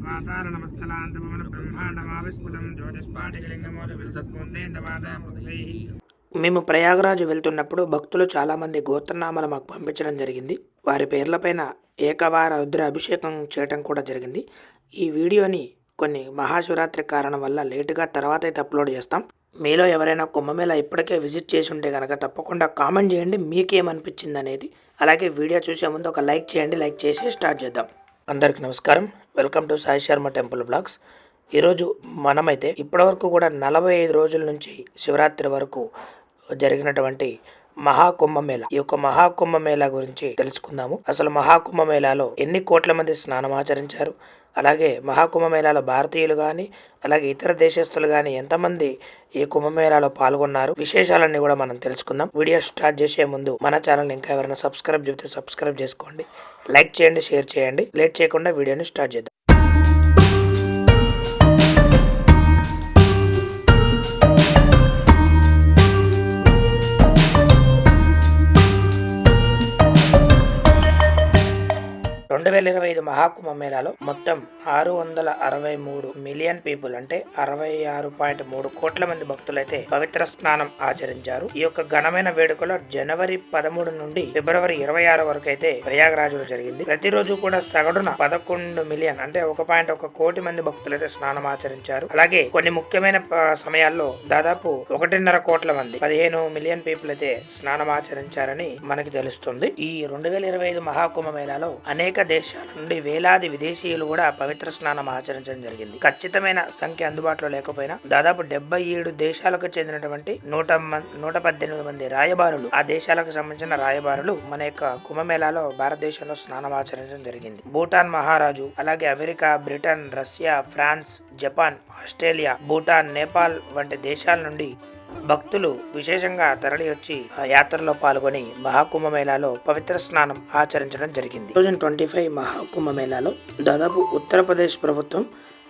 ఆపాతార నమస్తలాంతమన బ్రహ్మాండమావిస్ఫుటం జ్యోతిష్పాటికలింగమోద మేము ప్రయాగరాజు వెళ్తున్నప్పుడు భక్తులు చాలామంది గోత్రనామాలు మాకు పంపించడం జరిగింది. వారి పేర్లపైన ఏకవార రుద్ర అభిషేకం చేయటం కూడా జరిగింది. ఈ వీడియోని కొన్ని మహాశివరాత్రి కారణం వల్ల లేటుగా తర్వాత అయితే అప్లోడ్ చేస్తాం. మీలో ఎవరైనా కుంభమేళ ఇప్పటికే విజిట్ చేసి ఉంటే కనుక తప్పకుండా కామెంట్ చేయండి మీకేమనిపించింది అనేది అలాగే వీడియో చూసే ముందు ఒక లైక్ చేయండి లైక్ చేసి స్టార్ట్ చేద్దాం. అందరికీ నమస్కారం. Welcome to Sai Sharma temple blogs. ఈరోజు మనమైతే ఇప్పటివరకు కూడా నలభై ఐదు రోజుల నుంచి శివరాత్రి వరకు జరిగినటువంటి మహాకుంభమేళ ఈ యొక్క మహాకుంభమేళ గురించి తెలుసుకుందాము. అసలు మహాకుంభమేళాలో ఎన్ని కోట్ల మంది స్నానం ఆచరించారు? అలాగే మహాకుంభమేళాలో భారతీయులు కానీ అలాగే ఇతర దేశస్తులు కానీ ఎంతమంది ఈ కుంభమేళాలో పాల్గొన్నారు? విశేషాలన్నీ కూడా మనం తెలుసుకుందాం. వీడియో స్టార్ట్ చేసే ముందు మన ఛానల్ ఇంకా ఎవరైనా సబ్స్క్రైబ్ చెబితే సబ్స్క్రైబ్ చేసుకోండి. లైక్ చేయండి షేర్ చేయండి. లేట్ చేయకుండా వీడియోని స్టార్ట్ చేద్దాం. రెండు వేల ఇరవై ఐదు మహాకుంభమేళాలో మొత్తం ఆరు వందల అరవై మూడు మిలియన్ పీపుల్ అంటే అరవై ఆరు పాయింట్ మూడు కోట్ల మంది భక్తులైతే పవిత్ర స్నానం ఆచరించారు. ఈ యొక్క ఘనమైన వేడుకలో జనవరి పదమూడు నుండి ఫిబ్రవరి ఇరవై ఆరు వరకు అయితే ప్రయాగరాజులో జరిగింది. ప్రతిరోజు కూడా సగటున పదకొండు మిలియన్ అంటే ఒక పాయింట్ ఒక కోటి మంది భక్తులైతే స్నానం ఆచరించారు. అలాగే కొన్ని ముఖ్యమైన సమయాల్లో దాదాపు ఒకటిన్నర కోట్ల మంది పదిహేను మిలియన్ పీపుల్ అయితే స్నానం ఆచరించారని మనకి తెలుస్తుంది. ఈ రెండు వేల ఇరవై ఐదు మహాకుంభమేళాలో అనేక దేశాల నుండి వేలాది విదేశీయులు కూడా పవిత్ర స్నానం ఆచరించడం జరిగింది. ఖచ్చితమైన సంఖ్య అందుబాటులో లేకపోయినా దాదాపు డెబ్బై ఏడు దేశాలకు చెందినటువంటి నూట మం- నూట పద్దెనిమిది మంది రాయబారులు ఆ దేశాలకు సంబంధించిన రాయబారులు మన యొక్క కుంభమేళాలో భారతదేశంలో స్నానం ఆచరించడం జరిగింది. భూటాన్ మహారాజు అలాగే America Britain Russia France Japan Australia Bhutan Nepal వంటి దేశాల నుండి భక్తులు విశేషంగా తరలి వచ్చి ఆ యాత్రలో పాల్గొని మహాకుంభమేళాలో పవిత్ర స్నానం ఆచరించడం జరిగింది. టూ ట్వంటీ ఫైవ్ మహాకుంభమేళాలో దాదాపు ఉత్తరప్రదేశ్ ప్రభుత్వం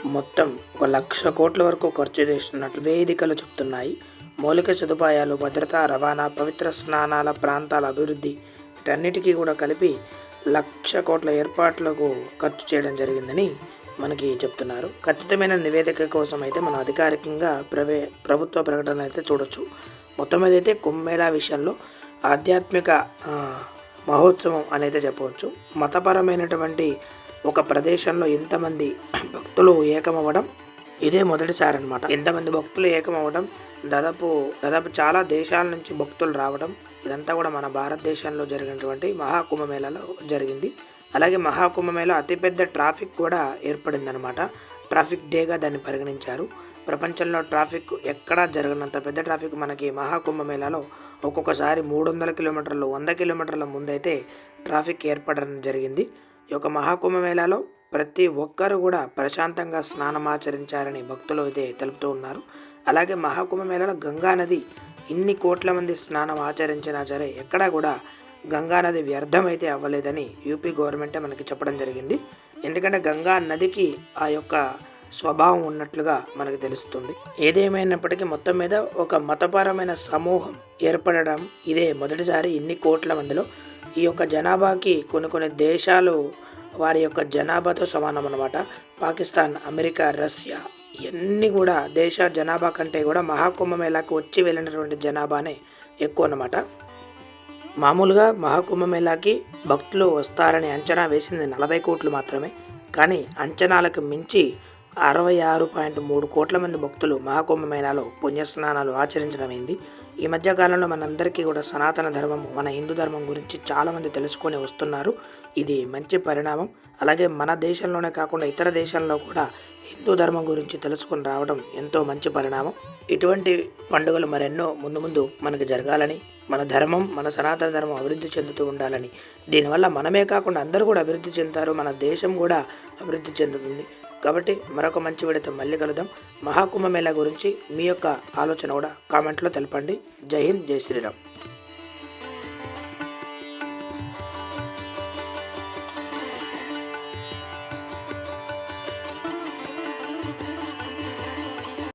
మొత్తం ఒక లక్ష కోట్ల వరకు ఖర్చు చేస్తున్నట్లు వేదికలు చెప్తున్నాయి. మౌలిక సదుపాయాలు భద్రత రవాణా పవిత్ర స్నానాల ప్రాంతాల అభివృద్ధి వీటన్నిటికీ కూడా కలిపి లక్ష కోట్ల ఏర్పాట్లకు ఖర్చు చేయడం జరిగిందని మనకి చెప్తున్నారు. ఖచ్చితమైన నివేదిక కోసం అయితే మనం అధికారికంగా ప్రవే ప్రభుత్వ ప్రకటన అయితే చూడొచ్చు. మొత్తం మీద అయితే కుంభమేళా విషయంలో ఆధ్యాత్మిక మహోత్సవం అనేది చెప్పవచ్చు. మతపరమైనటువంటి ఒక ప్రదేశంలో ఇంతమంది భక్తులు ఏకమవ్వడం ఇదే మొదటిసారి అనమాట ఎంతమంది భక్తులు ఏకమవ్వడం దాదాపు దాదాపు చాలా దేశాల నుంచి భక్తులు రావడం ఇదంతా కూడా మన భారతదేశంలో జరిగినటువంటి మహాకుంభమేళాలో జరిగింది. అలాగే మహాకుంభమేళ అతిపెద్ద ట్రాఫిక్ కూడా ఏర్పడిందనమాట ట్రాఫిక్ డేగా దాన్ని పరిగణించారు. ప్రపంచంలో ట్రాఫిక్ ఎక్కడా జరగనంత పెద్ద ట్రాఫిక్ మనకి మహాకుంభమేళాలో ఒక్కొక్కసారి మూడు వందల కిలోమీటర్లు వంద కిలోమీటర్ల ముందైతే ట్రాఫిక్ ఏర్పడడం జరిగింది. ఈ యొక్క మహాకుంభమేళాలో ప్రతి ఒక్కరు కూడా ప్రశాంతంగా స్నానం ఆచరించారని భక్తులు అయితే తెలుపుతూ ఉన్నారు. అలాగే మహాకుంభమేళాలో గంగా నది ఇన్ని కోట్ల మంది స్నానం ఆచరించినా సరే ఎక్కడా కూడా గంగా నది వ్యర్థమైతే అవ్వలేదని యూపీ గవర్నమెంటే మనకి చెప్పడం జరిగింది. ఎందుకంటే గంగా నదికి ఆ యొక్క స్వభావం ఉన్నట్లుగా మనకు తెలుస్తుంది. ఏదేమైనప్పటికీ మొత్తం మీద ఒక మతపరమైన సమూహం ఏర్పడడం ఇదే మొదటిసారి ఇన్ని కోట్ల మందిలో. ఈ యొక్క జనాభాకి కొన్ని కొన్ని దేశాలు వారి యొక్క జనాభాతో సమానం అన్నమాట. పాకిస్తాన్ అమెరికా రష్యా ఇవన్నీ కూడా దేశ జనాభా కంటే కూడా మహాకుంభమేళాకు వచ్చి వెళ్ళినటువంటి జనాభానే ఎక్కువ అన్నమాట. మామూలుగా మహాకుంభమేళాకి భక్తులు వస్తారని అంచనా వేసింది నలభై కోట్లు మాత్రమే. కానీ అంచనాలకు మించి అరవై ఆరు పాయింట్ మూడు కోట్ల మంది భక్తులు మహాకుంభమేళాలో పుణ్యస్నానాలు ఆచరించడమైంది ఈ మధ్య కాలంలో మనందరికీ కూడా సనాతన ధర్మం మన హిందూ ధర్మం గురించి చాలామంది తెలుసుకొని వస్తున్నారు. ఇది మంచి పరిణామం. అలాగే మన దేశంలోనే కాకుండా ఇతర దేశాల్లో కూడా హిందూ ధర్మం గురించి తెలుసుకొని రావడం ఎంతో మంచి పరిణామం. ఇటువంటి పండుగలు మరెన్నో ముందు ముందు మనకు జరగాలని మన ధర్మం మన సనాతన ధర్మం అభివృద్ధి చెందుతూ ఉండాలని. దీనివల్ల మనమే కాకుండా అందరూ కూడా అభివృద్ధి చెందుతారు మన దేశం కూడా అభివృద్ధి చెందుతుంది. కాబట్టి మరొక మంచి విడత మళ్ళీ కలుద్దాం. మహాకుంభమేళ గురించి మీ యొక్క ఆలోచన కూడా కామెంట్లో తెలపండి. జై హింద్ జై శ్రీరామ్.